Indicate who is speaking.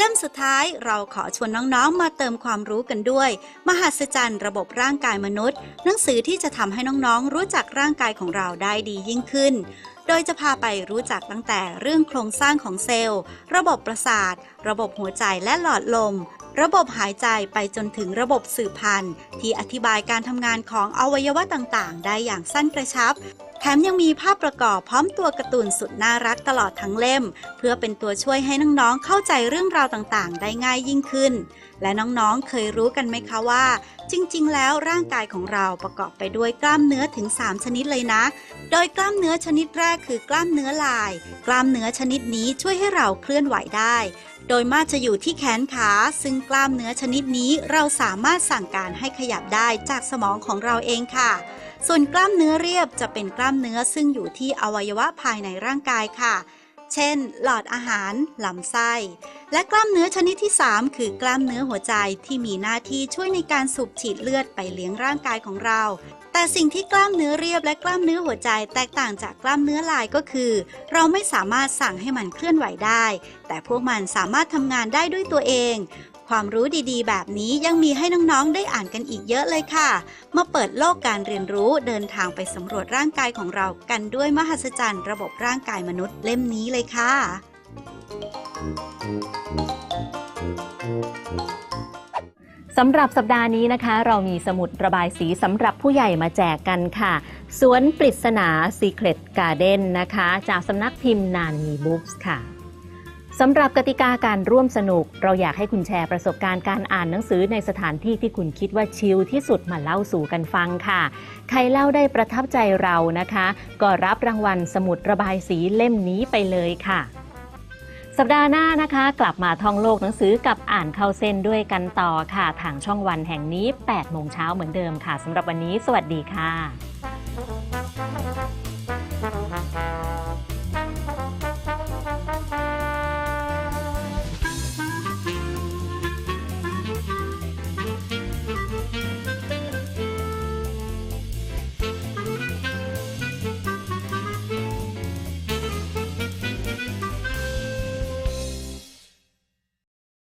Speaker 1: เล่มสุดท้ายเราขอชวนน้องๆ มาเติมความรู้กันด้วย มหัศจรรย์ระบบร่างกายมนุษย์ หนังสือที่จะทำให้น้องๆ รู้จักร่างกายของเราได้ดียิ่งขึ้น โดยจะพาไปรู้จักตั้งแต่เรื่องโครงสร้างของเซลล์ ระบบประสาท ระบบหัวใจและหลอดลม ระบบหายใจไปจนถึงระบบสืบพันธุ์ ที่อธิบายการทำงานของอวัยวะต่างๆ ได้อย่างสั้นกระชับ แถมยังมีภาพประกอบพร้อมตัวการ์ตูนสุดน่ารักตลอดทั้งเล่ม เพื่อเป็นตัวช่วยให้น้องๆเข้าใจเรื่องราวต่างๆ ได้ง่ายยิ่งขึ้น และน้องๆเคยรู้กันไหมคะว่า จริงๆ แล้วร่างกายของเราประกอบไปด้วยกล้ามเนื้อถึง 3 ชนิดเลยนะ โดยกล้ามเนื้อชนิดแรกคือกล้ามเนื้อลาย กล้ามเนื้อชนิดนี้ช่วยให้เราเคลื่อนไหวได้ โดยมากจะอยู่ที่แขนขา ซึ่งกล้ามเนื้อชนิดนี้เราสามารถสั่งการให้ขยับได้จากสมองของเราเองค่ะ ส่วนกล้ามเนื้อเรียบจะเป็นกล้ามเนื้อซึ่งอยู่ที่อวัยวะภายในร่างกายค่ะ เช่น หลอดอาหารลำไส้ และกล้ามเนื้อชนิดที่ 3 คือกล้ามเนื้อหัวใจที่มีหน้าที่ช่วยในการสูบฉีดเลือดไปเลี้ยงร่างกายของเรา แต่สิ่งที่กล้ามเนื้อเรียบและกล้ามเนื้อหัวใจแตกต่างจากกล้ามเนื้อลายก็คือ เราไม่สามารถสั่งให้มันเคลื่อนไหวได้ แต่พวกมันสามารถทำงานได้ด้วยตัวเอง ความรู้ดีๆ แบบนี้ยังมีให้น้องๆได้อ่านกันอีกเยอะเลยค่ะมาเปิดโลกการเรียนรู้เดินทางไปสำรวจร่างกายของเรากันด้วยมหัศจรรย์ ระบบร่างกายมนุษย์เล่มนี้เลยค่ะ
Speaker 2: สำหรับสัปดาห์นี้นะคะ เรามีสมุดระบายสีสำหรับผู้ใหญ่มาแจกกันค่ะ สวนปริศนา Secret Garden นะคะ จากสำนักพิมพ์นานมีบุ๊กส์ค่ะสำหรับกติกาการร่วมสนุก เราอยากให้คุณแชร์ประสบการณ์การอ่านหนังสือในสถานที่ที่คุณคิดว่าชิลที่สุดมาเล่าสู่กันฟังค่ะ ใครเล่าได้ประทับใจเรานะคะ ก็รับรางวัลสมุดระบายสีเล่มนี้ไปเลยค่ะ สัปดาห์หน้านะคะ กลับมาท่องโลกหนังสือกับอ่านเข้าเส้นด้วยกันต่อค่ะ ทางช่องวันแห่งนี้8โมงเช้าเหมือนเดิมค่ะสำหรับวันนี้ สวัสดีค่ะ